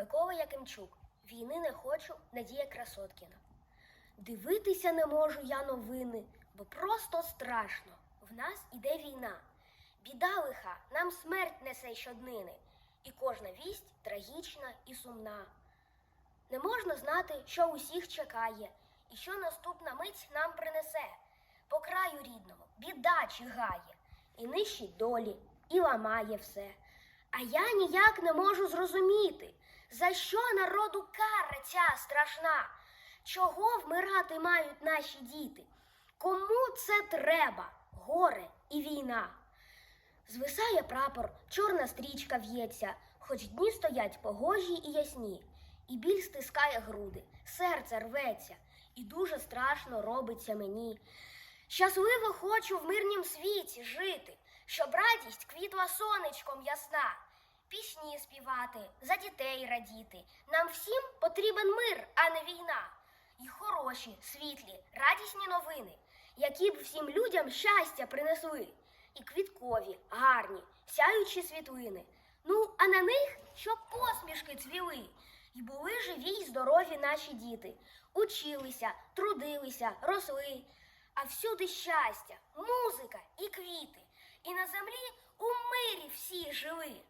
Микола Якимчук. Війни не хочу, Надія Красоткіна. Дивитися не можу я новини, бо просто страшно. В нас іде війна. Біда лиха, нам смерть несе щоднини, і кожна вість трагічна і сумна. Не можна знати, що усіх чекає, і що наступна мить нам принесе. По краю рідному біда чигає, і нищить долі, і ламає все. А я ніяк не можу зрозуміти, за що народу кара ця страшна, чого вмирати мають наші діти? Кому це треба? Горе і війна. Звисає прапор, чорна стрічка в'ється, хоч дні стоять погожі і ясні, і біль стискає груди, серце рветься, і дуже страшно робиться мені. Щасливо хочу в мирнім світі жити, щоб радість квітла сонечком ясна, пісні співати, за дітей радіти. Нам всім потрібен мир, а не війна. І хороші, світлі, радісні новини, які б всім людям щастя принесли. І квіткові, гарні, сяючі світлини. Ну, а на них щоб посмішки цвіли. І були живі й здорові наші діти, училися, трудилися, росли. А всюди щастя, музика і квіти. І на землі у мирі всі жили.